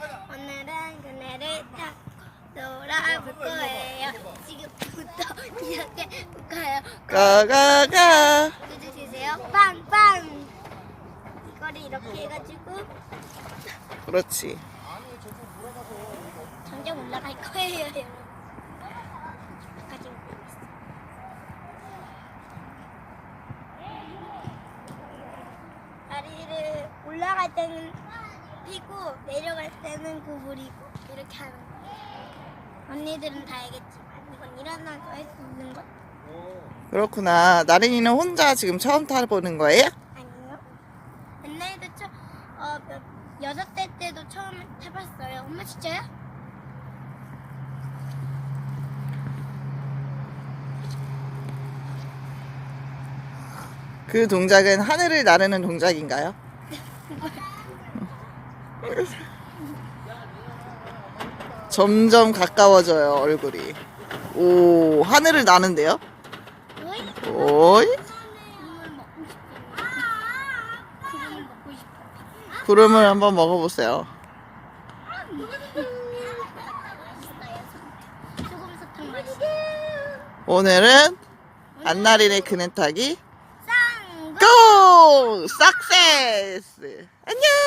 나를 타고 놀아볼 거예요. 지금부터 이렇게 볼까요? 가가가. 해주세요. 빵빵. 이거를 이렇게 해가지고 그렇지. 점점 올라갈 거예요. 여러분. 여기까지 오고 있어. 다리를 올라갈 때는 내려갈 때는 구부리고 이렇게 하는 거예요. 언니들은 다 알겠지만 이건 일어나서 할 수 있는 것 그렇구나. 나린이는 혼자 지금 처음 타보는 거예요? 아니에요? 옛날에도 처, 어, 몇, 여섯 살 때도 처음 타봤어요. 엄마 진짜요? 그 동작은 하늘을 나르는 동작인가요? 점점 가까워져요, 얼굴이. 오, 하늘을 나는데요? 오이? 구름을 한번 먹어보세요. 오늘은 안나린의 그네 타기 쌍! 고! 석세스! 안녕!